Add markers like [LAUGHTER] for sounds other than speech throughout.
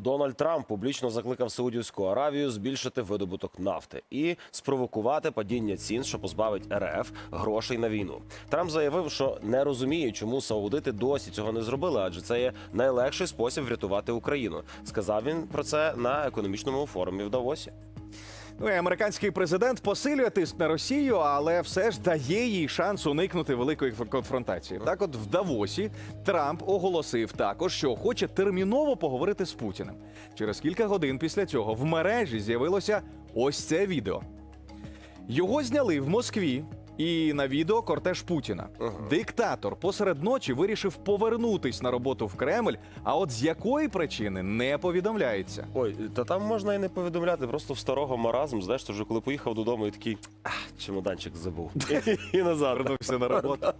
Дональд Трамп публічно закликав Саудівську Аравію збільшити видобуток нафти і спровокувати падіння цін, що позбавить РФ грошей на війну. Трамп заявив, що не розуміє, чому саудити досі цього не зробили, адже це є найлегший спосіб врятувати Україну. Сказав він про це на економічному форумі в Давосі. Ну і американський президент посилює тиск на Росію, але все ж дає їй шанс уникнути великої конфронтації. Так, от в Давосі Трамп оголосив також, що хоче терміново поговорити з Путіним. Через кілька годин після цього в мережі з'явилося ось це відео. Його зняли в Москві. І на відео кортеж Путіна. Диктатор посеред ночі вирішив повернутись на роботу в Кремль. А от з якої причини не повідомляється. Ой, та там можна і не повідомляти, просто в старого маразм. Знаєш, вже коли поїхав додому, і такий «Ах, чемоданчик забув. [LAUGHS] І назад. Вернувся на роботу.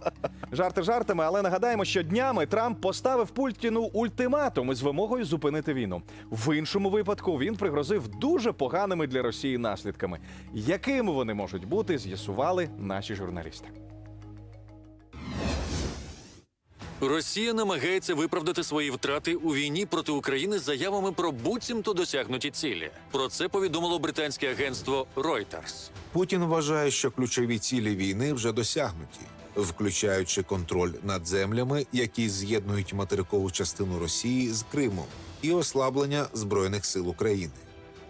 Жарти жартами, але нагадаємо, що днями Трамп поставив Путіну ультиматум із вимогою зупинити війну. В іншому випадку він пригрозив дуже поганими для Росії наслідками. Якими вони можуть бути, з'ясували наші журналісти. Росія намагається виправдати свої втрати у війні проти України з заявами про буцімто досягнуті цілі. Про це повідомило британське агентство Reuters. Путін вважає, що ключові цілі війни вже досягнуті, включаючи контроль над землями, які з'єднують материкову частину Росії з Кримом, і ослаблення збройних сил України.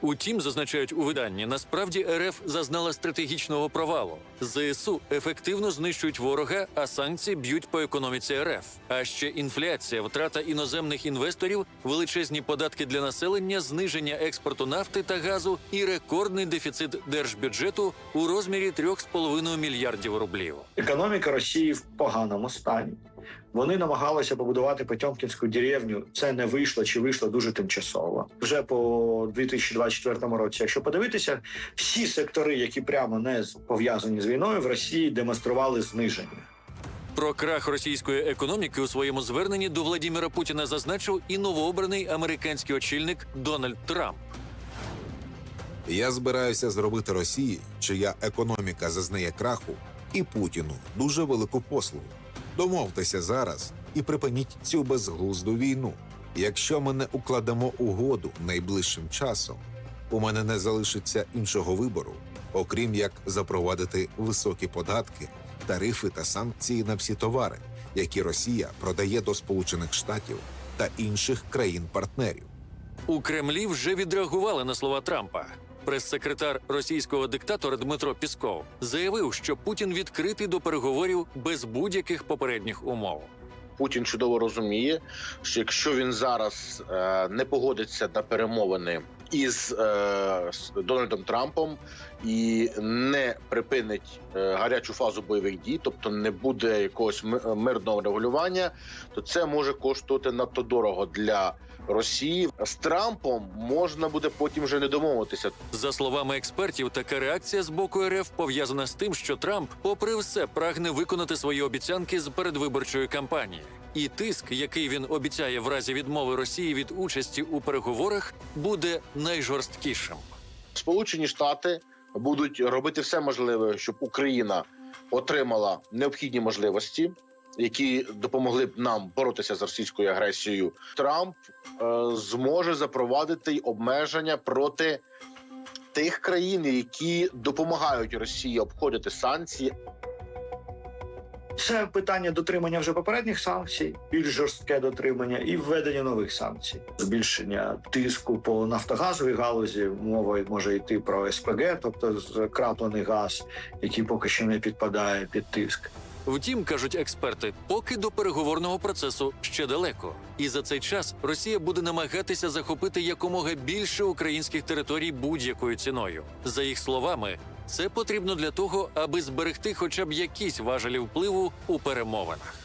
Утім, зазначають у виданні, насправді РФ зазнала стратегічного провалу. ЗСУ ефективно знищують ворога, а санкції б'ють по економіці РФ. А ще інфляція, втрата іноземних інвесторів, величезні податки для населення, зниження експорту нафти та газу і рекордний дефіцит держбюджету у розмірі 3,5 мільярдів рублів. Економіка Росії в поганому стані. Вони намагалися побудувати Потьомкінську деревню. Це не вийшло чи вийшло дуже тимчасово. Вже по 2024 році. Якщо подивитися, всі сектори, які прямо не пов'язані з війною, в Росії демонстрували зниження. Про крах російської економіки у своєму зверненні до Владіміра Путіна зазначив і новообраний американський очільник Дональд Трамп. Я збираюся зробити Росії, чия економіка зазнає краху, і Путіну дуже велику послугу. Домовтеся зараз і припиніть цю безглузду війну. Якщо ми не укладемо угоду найближчим часом, у мене не залишиться іншого вибору, окрім як запровадити високі податки, тарифи та санкції на всі товари, які Росія продає до Сполучених Штатів та інших країн-партнерів. У Кремлі вже відреагували на слова Трампа. Прес-секретар російського диктатора Дмитро Пісков заявив, що Путін відкритий до переговорів без будь-яких попередніх умов. Путін чудово розуміє, що якщо він зараз е, не погодиться на перемовини із е, Дональдом Трампом і не припинить е, гарячу фазу бойових дій, тобто не буде якогось ми- мирного регулювання, то це може коштувати надто дорого для Росії. З Трампом можна буде потім вже не домовитися. За словами експертів, така реакція з боку РФ пов'язана з тим, що Трамп, попри все, прагне виконати свої обіцянки з передвиборчої кампанії. І тиск, який він обіцяє в разі відмови Росії від участі у переговорах, буде найжорсткішим. Сполучені Штати будуть робити все можливе, щоб Україна отримала необхідні можливості, які допомогли б нам боротися з російською агресією. Трамп е, зможе запровадити й обмеження проти тих країн, які допомагають Росії обходити санкції, Це питання дотримання вже попередніх санкцій, більш жорстке дотримання і введення нових санкцій, збільшення тиску по нафтогазовій галузі. Мова може йти про СПГ, тобто скраплений газ, який поки що не підпадає під тиск. Втім, кажуть експерти, поки до переговорного процесу ще далеко, і за цей час Росія буде намагатися захопити якомога більше українських територій будь-якою ціною. За їх словами, це потрібно для того, аби зберегти хоча б якісь важелі впливу у перемовинах.